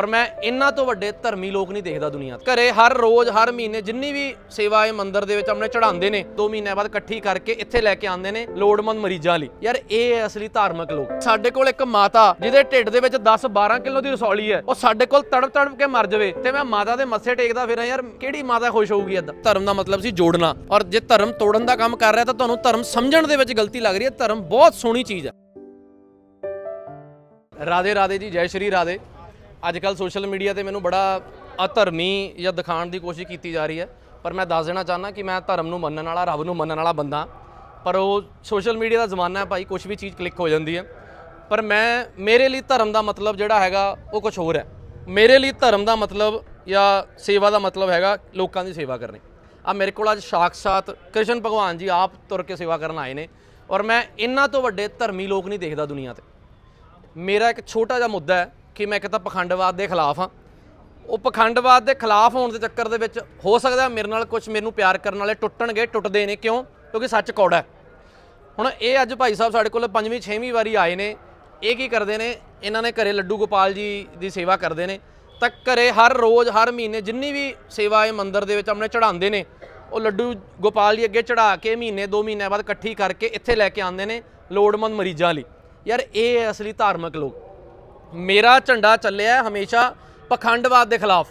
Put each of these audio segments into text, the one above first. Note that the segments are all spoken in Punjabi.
ਔਰ ਮੈਂ ਇਹਨਾਂ ਤੋਂ ਵੱਡੇ ਧਰਮੀ ਲੋਕ ਨਹੀਂ ਦੇਖਦਾ ਦੁਨੀਆ 'ਤੇ। ਘਰੇ ਹਰ ਰੋਜ਼, ਹਰ ਮਹੀਨੇ ਜਿੰਨੀ ਵੀ ਸੇਵਾ ਇਹ ਮੰਦਿਰ ਦੇ ਵਿੱਚ ਆਪਣੇ ਚੜਾਉਂਦੇ ਨੇ 2 ਮਹੀਨਿਆਂ ਬਾਅਦ ਇਕੱਠੀ ਕਰਕੇ ਇੱਥੇ ਲੈ ਕੇ ਆਉਂਦੇ ਨੇ ਲੋੜਮੰਦ ਮਰੀਜ਼ਾਂ ਲਈ। ਯਾਰ, ਇਹ ਹੈ ਅਸਲੀ ਧਾਰਮਿਕ ਲੋਕ। ਸਾਡੇ ਕੋਲ ਇੱਕ ਮਾਤਾ, ਜਿਹਦੇ ਢਿੱਡ ਦੇ ਵਿੱਚ 10 12 ਕਿਲੋ ਦੀ ਰਸੌਲੀ ਹੈ, ਉਹ ਸਾਡੇ ਕੋਲ ਤੜਪ ਤੜਪ ਕੇ ਮਰ ਜਾਵੇ ਤੇ ਮੈਂ ਮਾਤਾ ਦੇ ਮੱਥੇ ਟੇਕਦਾ ਫਿਰਾਂ, ਯਾਰ, ਕਿਹੜੀ ਮਾਤਾ ਖੁਸ਼ ਹੋਊਗੀ ਏਦਾਂ ਧਰਮ ਦਾ ਮਤਲਬ ਸੀ ਜੋੜਨਾ। ਔਰ ਜੇ ਧਰਮ ਤੋੜਨ ਦਾ ਕੰਮ ਕਰ ਰਿਹਾ ਤਾਂ ਤੁਹਾਨੂੰ ਧਰਮ ਸਮਝਣ ਦੇ ਵਿੱਚ ਗਲਤੀ ਲੱਗ ਰਹੀ ਹੈ। ਧਰਮ ਬਹੁਤ ਸੋਹਣੀ ਚੀਜ਼ ਹੈ। ਰਾਧੇ ਰਾਧੇ ਜੀ, ਜੈ ਸ਼੍ਰੀ ਰਾਧੇ। ਅੱਜ ਕੱਲ ਸੋਸ਼ਲ ਮੀਡੀਆ ਤੇ ਮੈਨੂੰ ਬੜਾ ਅਧਰਮੀ ਜਾਂ ਦਿਖਾਉਣ ਦੀ ਕੋਸ਼ਿਸ਼ ਕੀਤੀ ਜਾ ਰਹੀ ਹੈ। ਪਰ ਮੈਂ ਦੱਸ ਦੇਣਾ ਚਾਹੁੰਦਾ ਕਿ ਮੈਂ ਧਰਮ ਨੂੰ ਮੰਨਣ ਵਾਲਾ, ਰੱਬ ਨੂੰ ਮੰਨਣ ਵਾਲਾ ਬੰਦਾ ਪਰ ਉਹ ਸੋਸ਼ਲ ਮੀਡੀਆ ਦਾ ਜ਼ਮਾਨਾ ਹੈ ਭਾਈ ਕੁਝ ਵੀ ਚੀਜ਼ ਕਲਿੱਕ ਹੋ ਜਾਂਦੀ ਹੈ। ਪਰ ਮੈਂ, ਮੇਰੇ ਲਈ ਧਰਮ ਦਾ ਮਤਲਬ ਜਿਹੜਾ ਹੈਗਾ, ਉਹ ਕੁਝ ਹੋਰ ਹੈ। ਮੇਰੇ ਲਈ ਧਰਮ ਦਾ ਮਤਲਬ ਜਾਂ ਸੇਵਾ ਦਾ ਮਤਲਬ ਹੈਗਾ ਲੋਕਾਂ ਦੀ ਸੇਵਾ ਕਰਨੀ। ਆ ਮੇਰੇ ਕੋਲ ਅੱਜ ਸਾਖਸਾਤ ਕ੍ਰਿਸ਼ਨ ਭਗਵਾਨ ਜੀ ਆਪ ਤੁਰ ਕੇ ਸੇਵਾ ਕਰਨ ਆਏ ਨੇ ਔਰ ਮੈਂ ਇਹਨਾਂ ਤੋਂ ਵੱਡੇ ਧਰਮੀ ਲੋਕ ਨਹੀਂ ਦੇਖਦਾ ਦੁਨੀਆ ਤੇ। ਮੇਰਾ ਇੱਕ ਛੋਟਾ ਜਿਹਾ ਮੁੱਦਾ ਹੈ ਕਿ ਮੈਂ ਇੱਕ ਤਾਂ ਪਖੰਡਵਾਦ ਦੇ ਖਿਲਾਫ ਹਾਂ। ਉਹ ਪਖੰਡਵਾਦ ਦੇ ਖਿਲਾਫ ਹੋਣ ਦੇ ਚੱਕਰ ਦੇ ਵਿੱਚ ਹੋ ਸਕਦਾ ਮੇਰੇ ਨਾਲ ਕੁਝ ਮੈਨੂੰ ਪਿਆਰ ਕਰਨ ਵਾਲੇ ਟੁੱਟਣਗੇ, ਟੁੱਟਦੇ ਨੇ ਕਿਉਂ? ਕਿਉਂਕਿ ਸੱਚ ਕੌੜਾ ਹੁਣ ਇਹ ਅੱਜ ਭਾਈ ਸਾਹਿਬ ਸਾਡੇ ਕੋਲ ਪੰਜਵੀਂ, ਛੇਵੀਂ ਵਾਰੀ ਆਏ ਨੇ। ਇਹ ਕੀ ਕਰਦੇ ਨੇ? ਇਹਨਾਂ ਨੇ ਘਰੇ ਲੱਡੂ ਗੋਪਾਲ ਜੀ ਦੀ ਸੇਵਾ ਕਰਦੇ ਨੇ। ਤਾਂ ਘਰੇ ਹਰ ਰੋਜ਼, ਹਰ ਮਹੀਨੇ ਜਿੰਨੀ ਵੀ ਸੇਵਾ ਇਹ ਮੰਦਿਰ ਦੇ ਵਿੱਚ ਆਪਣੇ ਚੜਾਉਂਦੇ ਨੇ, ਉਹ ਲੱਡੂ ਗੋਪਾਲ ਜੀ ਅੱਗੇ ਚੜਾ ਕੇ ਮਹੀਨੇ, ਦੋ ਮਹੀਨਿਆਂ ਬਾਅਦ ਇਕੱਠੀ ਕਰਕੇ ਇੱਥੇ ਲੈ ਕੇ ਆਉਂਦੇ ਨੇ ਲੋੜਮੰਦ ਮਰੀਜ਼ਾਂ ਲਈ। ਯਾਰ ਇਹ ਅਸਲੀ ਧਾਰਮਿਕ ਲੋਕ। ਮੇਰਾ ਝੰਡਾ ਚੱਲਿਆ ਹਮੇਸ਼ਾ ਪਖੰਡਵਾਦ ਦੇ ਖਿਲਾਫ।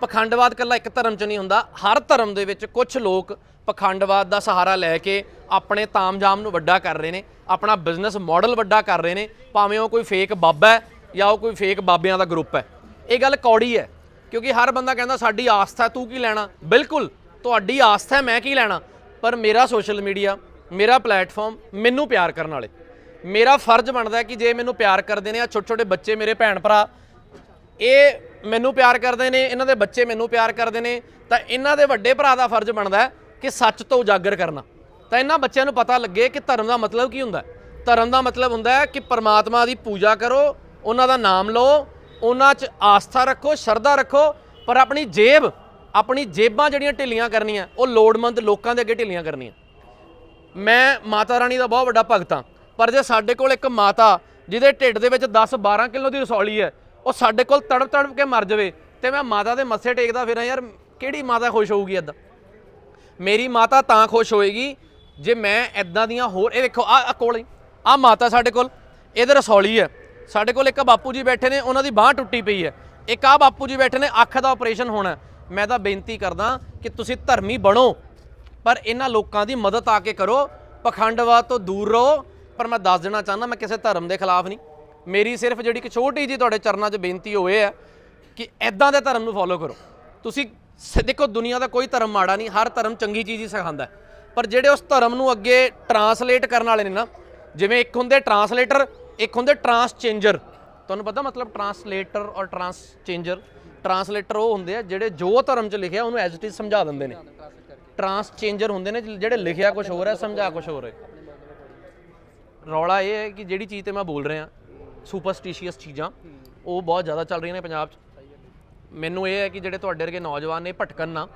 ਪਖੰਡਵਾਦ ਕੱਲਾ ਇੱਕ ਧਰਮ 'ਚ ਨਹੀਂ ਹੁੰਦਾ, ਹਰ ਧਰਮ ਦੇ ਵਿੱਚ ਕੁਝ ਲੋਕ ਪਖੰਡਵਾਦ ਦਾ ਸਹਾਰਾ ਲੈ ਕੇ ਆਪਣੇ ਤਾਮਜਾਮ ਨੂੰ ਵੱਡਾ ਕਰ ਰਹੇ ਨੇ, ਆਪਣਾ ਬਿਜ਼ਨਸ ਮਾਡਲ ਵੱਡਾ ਕਰ ਰਹੇ ਨੇ, ਭਾਵੇਂ ਉਹ ਕੋਈ ਫੇਕ ਬਾਬਾ ਹੈ ਜਾਂ ਉਹ ਕੋਈ ਫੇਕ ਬਾਬਿਆਂ ਦਾ ਗਰੁੱਪ ਹੈ। ਇਹ ਗੱਲ ਕੌੜੀ ਹੈ, ਕਿਉਂਕਿ ਹਰ ਬੰਦਾ ਕਹਿੰਦਾ, ਸਾਡੀ ਆਸਥਾ, ਤੂੰ ਕੀ ਲੈਣਾ? ਬਿਲਕੁਲ, ਤੁਹਾਡੀ ਆਸਥਾ ਮੈਂ ਕੀ ਲੈਣਾ? ਪਰ ਮੇਰਾ ਸੋਸ਼ਲ ਮੀਡੀਆ ਮੇਰਾ ਪਲੇਟਫਾਰਮ ਮੈਨੂੰ ਪਿਆਰ ਕਰਨ ਵਾਲੇ। ਮੇਰਾ ਫਰਜ਼ ਬਣਦਾ ਕਿ ਜੇ ਮੈਨੂੰ ਪਿਆਰ ਕਰਦੇ ਨੇ ਆ ਛੋਟੇ ਛੋਟੇ ਬੱਚੇ ਮੇਰੇ ਭੈਣ ਭਰਾ, ਇਹ ਮੈਨੂੰ ਪਿਆਰ ਕਰਦੇ ਨੇ, ਇਹਨਾਂ ਦੇ ਬੱਚੇ ਮੈਨੂੰ ਪਿਆਰ ਕਰਦੇ ਨੇ, ਤਾਂ ਇਹਨਾਂ ਦੇ ਵੱਡੇ ਭਰਾ ਦਾ ਫਰਜ਼ ਬਣਦਾ ਕਿ ਸੱਚ ਤੋਂ ਉਜਾਗਰ ਕਰਨਾ। ਤਾਂ ਇਹਨਾਂ ਬੱਚਿਆਂ ਨੂੰ ਪਤਾ ਲੱਗੇ ਕਿ ਧਰਮ ਦਾ ਮਤਲਬ ਕੀ ਹੁੰਦਾ ਧਰਮ ਦਾ ਮਤਲਬ ਹੁੰਦਾ ਹੈ ਕਿ ਪਰਮਾਤਮਾ ਦੀ ਪੂਜਾ ਕਰੋ, ਉਹਨਾਂ ਦਾ ਨਾਮ ਲਓ, ਉਹਨਾਂ 'ਚ ਆਸਥਾ ਰੱਖੋ, ਸ਼ਰਧਾ ਰੱਖੋ, ਪਰ ਆਪਣੀ ਜੇਬ, ਆਪਣੀ ਜੇਬਾਂ ਜਿਹੜੀਆਂ ਢਿੱਲੀਆਂ ਕਰਨੀਆਂ, ਉਹ ਲੋੜਮੰਦ ਲੋਕਾਂ ਦੇ ਅੱਗੇ ਢਿੱਲੀਆਂ ਕਰਨੀਆਂ। ਮੈਂ ਮਾਤਾ ਰਾਣੀ ਦਾ ਬਹੁਤ ਵੱਡਾ ਭਗਤ ਹਾਂ। ਪਰ ਜੇ ਸਾਡੇ ਕੋਲ ਇੱਕ ਮਾਤਾ ਜਿਹਦੇ ਢਿੱਡ ਦੇ ਵਿੱਚ 10 12 ਕਿਲੋ ਦੀ ਰਸੌਲੀ ਹੈ, ਉਹ ਸਾਡੇ ਕੋਲ ਤੜਪ ਤੜਪ ਕੇ ਮਰ ਜਾਵੇ ਤੇ ਮੈਂ ਮਾਤਾ ਦੇ ਮੱਥੇ ਟੇਕਦਾ ਫਿਰਾਂ, ਯਾਰ ਕਿਹੜੀ ਮਾਤਾ ਖੁਸ਼ ਹੋਊਗੀ ਏਦਾਂ ਮੇਰੀ ਮਾਤਾ ਤਾਂ ਖੁਸ਼ ਹੋਏਗੀ ਜੇ ਮੈਂ ਐਦਾਂ ਦੀਆਂ ਹੋਰ, ਇਹ ਦੇਖੋ ਆ ਕੋਲ ਆ ਮਾਤਾ ਸਾਡੇ ਕੋਲ, ਇਹਦੇ ਰਸੌਲੀ ਹੈ। ਸਾਡੇ ਕੋਲ ਇੱਕ ਬਾਪੂ ਜੀ ਬੈਠੇ ਨੇ, ਉਹਨਾਂ ਦੀ ਬਾਹ ਟੁੱਟੀ ਪਈ ਹੈ। ਇੱਕ ਆ ਬਾਪੂ ਜੀ ਬੈਠੇ ਨੇ, ਅੱਖ ਦਾ ਆਪਰੇਸ਼ਨ ਹੋਣਾ ਮੈਂ ਤਾਂ ਬੇਨਤੀ ਕਰਦਾ ਕਿ ਤੁਸੀਂ ਧਰਮੀ ਬਣੋ, ਪਰ ਇਹਨਾਂ ਲੋਕਾਂ ਦੀ ਮਦਦ ਆ ਕੇ ਕਰੋ, ਪਖੰਡਵਾਦ ਤੋਂ ਦੂਰ ਰਹੋ ਪਰ ਮੈਂ ਦੱਸ ਦੇਣਾ ਚਾਹੁੰਦਾ, ਮੈਂ ਕਿਸੇ ਧਰਮ ਦੇ ਖਿਲਾਫ ਨਹੀਂ। ਮੇਰੀ ਸਿਰਫ ਜਿਹੜੀ ਇੱਕ ਛੋਟੀ ਜੀ ਤੁਹਾਡੇ ਚਰਨਾਂ 'ਚ ਬੇਨਤੀ ਹੋਏ ਹੈ ਕਿ ਐਦਾਂ ਦੇ ਧਰਮ ਨੂੰ ਫੋਲੋ ਕਰੋ। ਤੁਸੀਂ ਸ- ਦੇਖੋ, ਦੁਨੀਆ ਦਾ ਕੋਈ ਧਰਮ ਮਾੜਾ ਨਹੀਂ, ਹਰ ਧਰਮ ਚੰਗੀ ਚੀਜ਼ ਹੀ ਸਿਖਾਉਂਦਾ ਪਰ ਜਿਹੜੇ ਉਸ ਧਰਮ ਨੂੰ ਅੱਗੇ ਟਰਾਂਸਲੇਟ ਕਰਨ ਵਾਲੇ ਨੇ ਨਾ, ਜਿਵੇਂ ਇੱਕ ਹੁੰਦੇ ਟਰਾਂਸਲੇਟਰ ਇੱਕ ਹੁੰਦੇ ਟਰਾਂਸਚੇਂਜਰ ਤੁਹਾਨੂੰ ਪਤਾ ਮਤਲਬ ਟਰਾਂਸਲੇਟਰ ਔਰ ਟਰਾਂਸਚੇਂਜਰ ਟਰਾਂਸਲੇਟਰ ਉਹ ਹੁੰਦੇ ਆ ਜਿਹੜੇ ਜੋ ਧਰਮ 'ਚ ਲਿਖਿਆ, ਉਹਨੂੰ ਐਜ਼ ਇਟ ਇਜ਼ ਸਮਝਾ ਦਿੰਦੇ ਨੇ। ਟਰਾਂਸਚੇਂਜਰ ਹੁੰਦੇ ਨੇ ਜਿਹੜੇ ਲਿਖਿਆ ਕੁਝ ਹੋਰ ਹੈ, ਸਮਝਾ ਕੁਝ ਹੋਰ ਹੈ। ਰੌਲਾ ਇਹ ਹੈ ਕਿ ਜਿਹੜੀ ਚੀਜ਼ ਤੇ ਮੈਂ ਬੋਲ ਰਿਹਾ ਸੁਪਰਸਟੀਸ਼ੀਅਸ ਚੀਜ਼ਾਂ, ਉਹ ਬਹੁਤ ਜ਼ਿਆਦਾ ਚੱਲ ਰਹੀਆਂ ਨੇ ਪੰਜਾਬ 'ਚ। ਮੈਨੂੰ ਇਹ ਹੈ ਕਿ ਜਿਹੜੇ ਤੁਹਾਡੇ ਵਰਗੇ ਨੌਜਵਾਨ ਨੇ ਭਟਕਣ ਨਾ,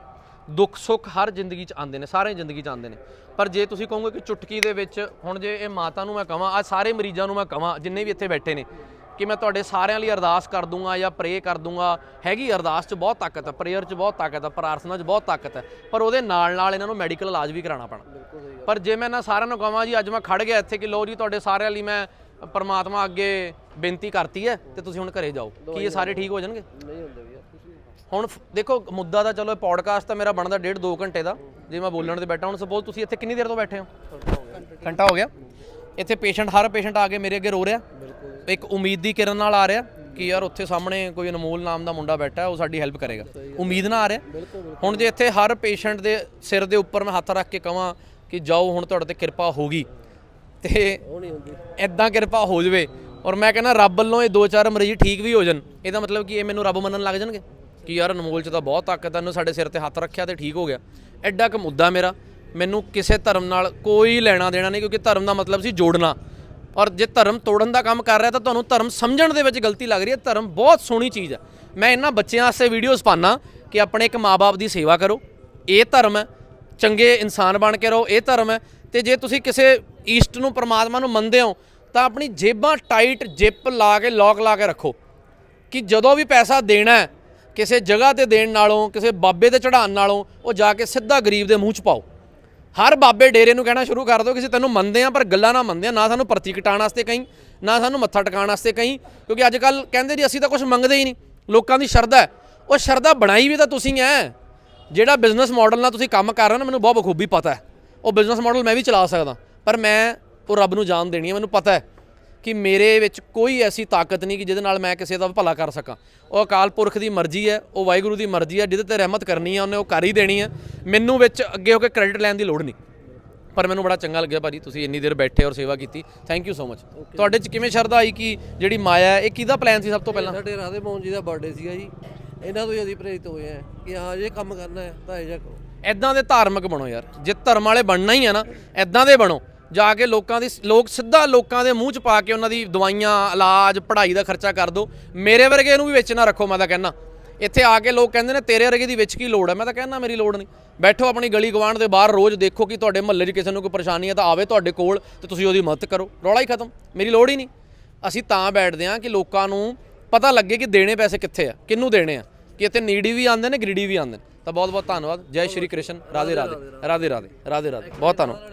ਦੁੱਖ ਸੁੱਖ ਹਰ ਜ਼ਿੰਦਗੀ 'ਚ ਆਉਂਦੇ ਨੇ ਸਾਰੇ ਜ਼ਿੰਦਗੀ 'ਚ ਆਉਂਦੇ ਨੇ। ਪਰ ਜੇ ਤੁਸੀਂ ਕਹੋਗੇ ਕਿ ਚੁਟਕੀ ਦੇ ਵਿੱਚ ਹੁਣ ਜੇ ਇਹ ਮਾਤਾ ਨੂੰ ਮੈਂ ਕਹਾਂ ਆ ਸਾਰੇ ਮਰੀਜ਼ਾਂ ਨੂੰ ਮੈਂ ਕਹਾਂ ਜਿੰਨੇ ਵੀ ਇੱਥੇ ਬੈਠੇ ਨੇ ਕਿ ਮੈਂ ਤੁਹਾਡੇ ਸਾਰਿਆਂ ਲਈ ਅਰਦਾਸ ਕਰ ਦੂੰਗਾ ਜਾਂ ਪ੍ਰੇ ਕਰ ਦੂੰਗਾ। ਹੈਗੀ ਅਰਦਾਸ 'ਚ ਬਹੁਤ ਤਾਕਤ ਹੈ ਪ੍ਰੇਅਰ 'ਚ ਬਹੁਤ ਤਾਕਤ ਹੈ ਪ੍ਰਾਰਥਨਾ 'ਚ ਬਹੁਤ ਤਾਕਤ ਹੈ। ਪਰ ਉਹਦੇ ਨਾਲ ਨਾਲ ਇਹਨਾਂ ਨੂੰ ਮੈਡੀਕਲ ਇਲਾਜ ਵੀ ਕਰਾਉਣਾ ਪੈਣਾ। ਪਰ ਜੇ ਮੈਂ ਨਾ ਸਾਰਿਆਂ ਨੂੰ ਕਹਾਂ ਜੀ ਅੱਜ ਮੈਂ ਖੜ ਗਿਆ ਇੱਥੇ ਕਿ ਲੋ ਜੀ ਤੁਹਾਡੇ ਸਾਰਿਆਂ ਲਈ ਮੈਂ ਪਰਮਾਤਮਾ ਅੱਗੇ ਬੇਨਤੀ ਕਰਤੀ ਹੈ ਤੇ ਤੁਸੀਂ ਹੁਣ ਘਰੇ ਜਾਓ। ਕੀ ਇਹ ਸਾਰੇ ਠੀਕ ਹੋ ਜਾਣਗੇ? ਨਹੀਂ ਹੁੰਦੇ ਵੀ ਹੁਣ ਦੇਖੋ ਮੁੱਦਾ ਤਾਂ ਚਲੋ ਪੌਡਕਾਸਟ ਤਾਂ ਮੇਰਾ ਬਣਦਾ ਡੇਢ 2 ਘੰਟੇ ਦਾ। ਜੇ ਮੈਂ ਬੋਲਣ ਤੇ ਬੈਠਾ ਹੁਣ ਸਪੋਜ਼ ਤੁਸੀਂ ਇੱਥੇ ਕਿੰਨੀ ਦੇਰ ਤੋਂ ਬੈਠੇ ਹੋ? ਘੰਟਾ ਹੋ ਗਿਆ? ਇੱਥੇ ਪੇਸ਼ੈਂਟ ਹਰ ਪੇਸ਼ੈਂਟ ਆ ਕੇ ਮੇਰੇ ਅੱਗੇ ਰੋ ਰਿਹਾ। ਇੱਕ ਉਮੀਦ ਦੀ ਕਿਰਨ ਨਾਲ ਆ ਰਿਹਾ ਕਿ ਯਾਰ ਉੱਥੇ ਸਾਹਮਣੇ ਕੋਈ ਅਨਮੋਲ ਨਾਮ ਦਾ ਮੁੰਡਾ ਬੈਠਾ ਹੈ, ਉਹ ਸਾਡੀ ਹੈਲਪ ਕਰੇਗਾ। ਉਮੀਦ ਨਾਲ ਆ ਰਿਹਾ। ਹੁਣ ਜੇ ਇੱਥੇ ਹਰ ਪੇਸ਼ੈਂਟ ਦੇ ਸਿਰ ਦੇ ਉੱਪਰ ਮੈਂ ਹੱਥ ਰੱਖ ਕੇ ਕਹਾਂ ਕਿ ਜਾਓ ਹੁਣ ਤੁਹਾਡੇ ਤੇ ਕਿਰਪਾ ਹੋਗੀ ਤੇ ਉਹ ਨਹੀਂ ਹੁੰਦੀ। ਐਦਾਂ ਕਿਰਪਾ ਹੋ ਜਵੇ। ਔਰ ਮੈਂ ਕਹਿੰਦਾ ਰੱਬ ਵੱਲੋਂ ਇਹ ਦੋ ਚਾਰ ਮਰੀਜ਼ ਠੀਕ ਵੀ ਹੋ ਜਾਣ। ਇਹਦਾ ਮਤਲਬ ਕਿ ਇਹ ਮੈਨੂੰ ਰੱਬ ਮੰਨਣ ਲੱਗ ਜਾਣਗੇ ਕਿ ਯਾਰ ਅਨਮੋਲ ਚ ਤਾਂ ਬਹੁਤ ਤਾਕਤ ਹੈ ਇਹਨੂੰ ਸਾਡੇ ਸਿਰ ਤੇ ਹੱਥ ਰੱਖਿਆ ਤੇ ਠੀਕ ਹੋ ਗਿਆ। ਐਡਾ ਕੁ ਮੁੱਦਾ ਮੇਰਾ। ਮੈਨੂੰ ਕਿਸੇ ਧਰਮ ਨਾਲ ਕੋਈ ਲੈਣਾ ਦੇਣਾ ਨਹੀਂ ਕਿਉਂਕਿ ਧਰਮ ਦਾ ਮਤਲਬ ਸੀ ਜੋੜਨਾ। ਔਰ ਜੇ ਧਰਮ ਤੋੜਨ ਦਾ ਕੰਮ ਕਰ ਰਿਹਾ ਤਾਂ ਤੁਹਾਨੂੰ ਧਰਮ ਸਮਝਣ ਦੇ ਵਿੱਚ ਗਲਤੀ ਲੱਗ ਰਹੀ ਹੈ। ਧਰਮ ਬਹੁਤ ਸੋਹਣੀ ਚੀਜ਼ ਹੈ। ਮੈਂ ਇਹਨਾਂ ਬੱਚਿਆਂ ਵਾਸਤੇ ਵੀਡੀਓਜ਼ ਪਾਣਾ ਕਿ ਆਪਣੇ ਇੱਕ ਮਾਪੇ ਦੀ ਸੇਵਾ ਕਰੋ। ਇਹ ਧਰਮ ਹੈ। ਚੰਗੇ ਇਨਸਾਨ ਬਣ ਕੇ ਰਹੋ ਇਹ ਧਰਮ ਹੈ। ਤੇ ਜੇ ਤੁਸੀਂ ਕਿਸੇ ਈਸਟ ਨੂੰ ਪ੍ਰਮਾਤਮਾ ਨੂੰ ਮੰਨਦੇ ਹੋ ਤਾਂ ਆਪਣੀ ਜੇਬਾਂ ਟਾਈਟ ਜਿਪ ਲਾ ਕੇ ਲੌਕ ਲਾ ਕੇ ਰੱਖੋ ਕਿ ਜਦੋਂ ਵੀ ਪੈਸਾ ਦੇਣਾ ਹੈ, ਕਿਸੇ ਜਗ੍ਹਾ ਤੇ ਦੇਣ ਨਾਲੋਂ ਕਿਸੇ ਬਾਬੇ ਤੇ ਚੜਾਉਣ ਨਾਲੋਂ ਉਹ ਜਾ ਕੇ ਸਿੱਧਾ ਗਰੀਬ ਦੇ ਮੂੰਹ 'ਚ ਪਾਓ। ਹਰ ਬਾਬੇ ਡੇਰੇ ਨੂੰ ਕਹਿਣਾ ਸ਼ੁਰੂ ਕਰ ਦਿਓ ਕਿ ਅਸੀਂ ਤੈਨੂੰ ਮੰਨਦੇ ਆ, ਪਰ ਗੱਲਾਂ ਨਾ ਮੰਨਦੇ ਆ, ਨਾ ਸਾਨੂੰ ਪ੍ਰਤੀ ਕਟਾਉਣ ਵਾਸਤੇ ਕਹੀਂ, ਨਾ ਸਾਨੂੰ ਮੱਥਾ ਟਿਕਾਉਣ ਵਾਸਤੇ ਕਹੀਂ, ਕਿਉਂਕਿ ਅੱਜ ਕੱਲ ਕਹਿੰਦੇ ਜੀ, ਅਸੀਂ ਤਾਂ ਕੁਝ ਮੰਗਦੇ ਹੀ ਨਹੀਂ, ਲੋਕਾਂ ਦੀ ਸ਼ਰਧਾ ਹੈ। ਉਹ ਸ਼ਰਧਾ ਬਣਾਈ ਵੀ ਤਾਂ ਤੁਸੀਂ ਐ, ਜਿਹੜਾ ਬਿਜ਼ਨਸ ਮਾਡਲ ਨਾਲ ਤੁਸੀਂ ਕੰਮ ਕਰ ਰਹੇ ਹੋ ਨਾ, ਮੈਨੂੰ ਬਹੁਤ ਬਖੂਬੀ ਪਤਾ ਹੈ। ਉਹ ਬਿਜ਼ਨਸ ਮਾਡਲ ਮੈਂ ਵੀ ਚਲਾ ਸਕਦਾ, ਪਰ ਮੈਂ ਉਹ ਰੱਬ ਨੂੰ ਜਾਣ ਦੇਣੀ ਹੈ, ਮੈਨੂੰ ਪਤਾ ਹੈ। ਕਿ ਮੇਰੇ ਵਿੱਚ ਕੋਈ ਐਸੀ ਤਾਕਤ ਨਹੀਂ ਕਿ ਜਿਹਦੇ ਨਾਲ ਮੈਂ ਕਿਸੇ ਦਾ ਭਲਾ ਕਰ ਸਕਾਂ। ਉਹ ਅਕਾਲ ਪੁਰਖ ਦੀ ਮਰਜ਼ੀ ਹੈ ਉਹ ਵਾਹਿਗੁਰੂ ਦੀ ਮਰਜ਼ੀ ਹੈ ਜਿਹਦੇ ਤੇ ਰਹਿਮਤ ਕਰਨੀ ਹੈ ਉਹਨੇ ਉਹ ਕਰ ਹੀ ਦੇਣੀ ਹੈ। ਮੈਨੂੰ ਵਿੱਚ ਅੱਗੇ ਹੋ ਕੇ ਕ੍ਰੈਡਿਟ ਲੈਣ ਦੀ ਲੋੜ ਨਹੀਂ। ਪਰ ਮੈਨੂੰ ਬੜਾ ਚੰਗਾ ਲੱਗਿਆ ਭਾਜੀ ਤੁਸੀਂ ਇੰਨੀ ਦੇਰ ਬੈਠੇ ਔਰ ਸੇਵਾ ਕੀਤੀ। ਥੈਂਕ ਯੂ ਸੋ ਮਚ ਤੁਹਾਡੇ ਚ ਕਿਵੇਂ ਸ਼ਰਧਾ ਆਈ ਕਿ ਜਿਹੜੀ ਮਾਇਆ ਹੈ ਇਹ ਕਿਹਦਾ ਪਲਾਨ ਸੀ ਸਭ ਤੋਂ ਪਹਿਲਾਂ? ਸਾਡੇ ਰਾਧੇ ਮੋਹਨ ਜੀ ਦਾ ਬਰਥਡੇ ਸੀਗਾ ਜੀ। ਇਹਨਾਂ ਤੋਂ ਹੀ ਅਸੀਂ ਪ੍ਰੇਰਿਤ ਹੋਏ ਆ ਕਿ ਹਾਂ ਜੇ ਕੰਮ ਕਰਨਾ ਹੈ ਤਾਂ ਇਹ ਜਿਹਾ ਕਰੋ। ਐਦਾਂ ਦੇ ਧਾਰਮਿਕ ਬਣੋ ਯਾਰ। ਜੇ ਧਰਮ ਵਾਲੇ ਬਣਨਾ ਹੀ ਆ ਨਾ ਐਦਾਂ ਦੇ ਬਣੋ। ਜਾ ਕੇ ਲੋਕਾਂ ਦੀ ਲੋਕ ਸਿੱਧਾ ਲੋਕਾਂ ਦੇ ਮੂੰਹ 'ਚ ਪਾ ਕੇ ਉਹਨਾਂ ਦੀ ਦਵਾਈਆਂ, ਇਲਾਜ, ਪੜ੍ਹਾਈ ਦਾ ਖਰਚਾ ਕਰ ਦਿਓ ਮੇਰੇ ਵਰਗੇ ਨੂੰ ਵੀ ਵਿੱਚ ਨਾ ਰੱਖੋ, ਮੈਂ ਤਾਂ ਕਹਿੰਦਾ। ਇੱਥੇ ਆ ਕੇ ਲੋਕ ਕਹਿੰਦੇ ਨੇ, ਤੇਰੇ ਵਰਗੇ ਦੀ ਵਿੱਚ ਕੀ ਲੋੜ ਹੈ? ਮੈਂ ਤਾਂ ਕਹਿੰਦਾ, ਮੇਰੀ ਲੋੜ ਨਹੀਂ। ਬੈਠੋ ਆਪਣੀ ਗਲੀ ਗਵਾਂਢ ਦੇ ਬਾਹਰ ਰੋਜ਼, ਦੇਖੋ ਕਿ ਤੁਹਾਡੇ ਮਹੱਲੇ 'ਚ ਕਿਸੇ ਨੂੰ ਕੋਈ ਪਰੇਸ਼ਾਨੀ ਹੈ ਤਾਂ ਆਵੇ ਤੁਹਾਡੇ ਕੋਲ ਤੇ ਤੁਸੀਂ ਉਹਦੀ ਮਦਦ ਕਰੋ। ਰੌਲਾ ਹੀ ਖਤਮ। ਮੇਰੀ ਲੋੜ ਹੀ ਨਹੀਂ। ਅਸੀਂ ਤਾਂ ਬੈਠਦੇ ਹਾਂ ਕਿ ਲੋਕਾਂ ਨੂੰ ਪਤਾ ਲੱਗੇ ਕਿ ਦੇਣੇ ਪੈਸੇ ਕਿੱਥੇ ਆ, ਕਿਹਨੂੰ ਦੇਣੇ ਆ। ਕਿ ਇੱਥੇ ਨੀਡੀ ਵੀ ਆਉਂਦੇ ਨੇ, ਗ੍ਰੀਡੀ ਵੀ ਆਉਂਦੇ ਨੇ। ਤਾਂ ਬਹੁਤ ਬਹੁਤ ਧੰਨਵਾਦ। ਜੈ ਸ਼੍ਰੀ ਕ੍ਰਿਸ਼ਨ। ਰਾਧੇ ਰਾਧੇ ਰਾਧੇ ਰਾਧੇ ਰਾਧੇ ਰਾਧੇ ਬਹੁਤ ਧੰਨਵਾਦ।